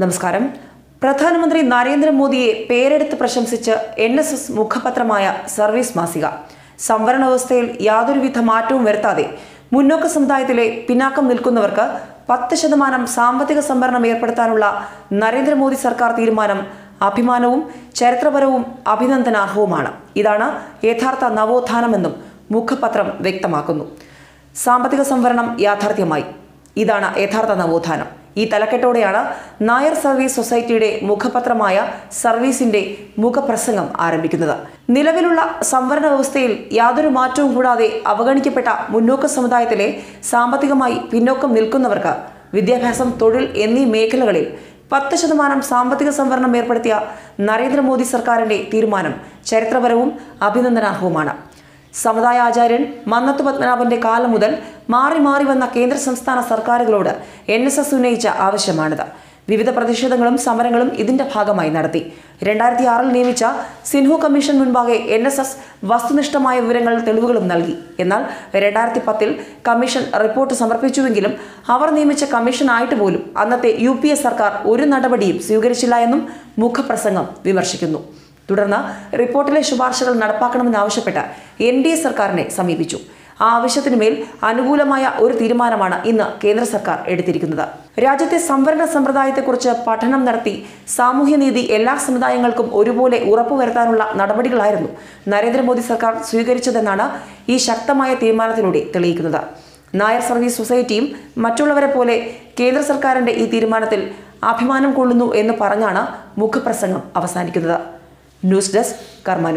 നമസ്കാരം. പ്രധാനമന്ത്രി നരേന്ദ്രമോദിയെ പേരെടുത്ത് പ്രശംസിച്ച് എൻ എസ് എസ് മുഖപത്രമായ സർവീസ് മാസിക. സംവരണ വ്യവസ്ഥയിൽ യാതൊരുവിധ മാറ്റവും വരുത്താതെ മുന്നോക്ക സമുദായത്തിലെ പിന്നാക്കം നിൽക്കുന്നവർക്ക് പത്ത് ശതമാനം സാമ്പത്തിക സംവരണം ഏർപ്പെടുത്താനുള്ള നരേന്ദ്രമോദി സർക്കാർ തീരുമാനം അഭിമാനവും ചരിത്രപരവും അഭിനന്ദനാർഹവുമാണ്. ഇതാണ് യഥാർത്ഥ നവോത്ഥാനമെന്നും മുഖപത്രം വ്യക്തമാക്കുന്നു. സാമ്പത്തിക സംവരണം യാഥാർത്ഥ്യമായി. ഇതാണ് യഥാർത്ഥ നവോത്ഥാനം. ഈ തലക്കെട്ടോടെയാണ് നായർ സർവീസ് സൊസൈറ്റിയുടെ മുഖപത്രമായ സർവീസിന്റെ മുഖപ്രസംഗം ആരംഭിക്കുന്നത്. നിലവിലുള്ള സംവരണ വ്യവസ്ഥയിൽ യാതൊരു മാറ്റവും കൂടാതെ അവഗണിക്കപ്പെട്ട മുന്നോക്ക സമുദായത്തിലെ സാമ്പത്തികമായി പിന്നോക്കം നിൽക്കുന്നവർക്ക് വിദ്യാഭ്യാസം തൊഴിൽ എന്നീ മേഖലകളിൽ പത്ത് ശതമാനം സാമ്പത്തിക സംവരണം ഏർപ്പെടുത്തിയ നരേന്ദ്രമോദി സർക്കാരിന്റെ തീരുമാനം ചരിത്രപരവും അഭിനന്ദനാർഹവുമാണ്. സമുദായ ആചാര്യൻ മന്നത്ത് പത്മനാഭന്റെ കാലം മുതൽ മാറി മാറി വന്ന കേന്ദ്ര സംസ്ഥാന സർക്കാരുകളോട് എൻ എസ് എസ് ഉന്നയിച്ച ആവശ്യമാണിത്. വിവിധ പ്രതിഷേധങ്ങളും സമരങ്ങളും ഇതിന്റെ ഭാഗമായി നടത്തി. രണ്ടായിരത്തി ആറിൽ നിയമിച്ച സിൻഹു കമ്മീഷൻ മുൻപാകെ എൻ എസ് എസ് വസ്തുനിഷ്ഠമായ വിവരങ്ങൾ തെളിവുകളും നൽകി. എന്നാൽ രണ്ടായിരത്തി പത്തിൽ കമ്മീഷൻ റിപ്പോർട്ട് സമർപ്പിച്ചുവെങ്കിലും അവർ നിയമിച്ച കമ്മീഷൻ ആയിട്ട് പോലും അന്നത്തെ യു സർക്കാർ ഒരു നടപടിയും സ്വീകരിച്ചില്ല എന്നും മുഖപ്രസംഗം വിമർശിക്കുന്നു. തുടർന്ന് റിപ്പോർട്ടിലെ ശുപാർശകൾ നടപ്പാക്കണമെന്നാവശ്യപ്പെട്ട് എൻ ഡി എ സർക്കാരിനെ സമീപിച്ചു. ആവശ്യത്തിനുമേൽ അനുകൂലമായ ഒരു തീരുമാനമാണ് ഇന്ന് കേന്ദ്ര സർക്കാർ എടുത്തിരിക്കുന്നത്. രാജ്യത്തെ സംവരണ സമ്പ്രദായത്തെക്കുറിച്ച് പഠനം നടത്തി സാമൂഹ്യനീതി എല്ലാ സമുദായങ്ങൾക്കും ഒരുപോലെ ഉറപ്പുവരുത്താനുള്ള നടപടികളായിരുന്നു നരേന്ദ്രമോദി സർക്കാർ സ്വീകരിച്ചതെന്നാണ് ഈ ശക്തമായ തീരുമാനത്തിലൂടെ തെളിയിക്കുന്നത്. നായർ സർവീസ് സൊസൈറ്റിയും മറ്റുള്ളവരെ പോലെ കേന്ദ്ര സർക്കാരിന്റെ ഈ തീരുമാനത്തിൽ അഭിമാനം കൊള്ളുന്നു എന്ന് പറഞ്ഞാണ് മുഖപ്രസംഗം അവസാനിക്കുന്നത്. ന്യൂസ് ഡെസ്ക് കർമ്മ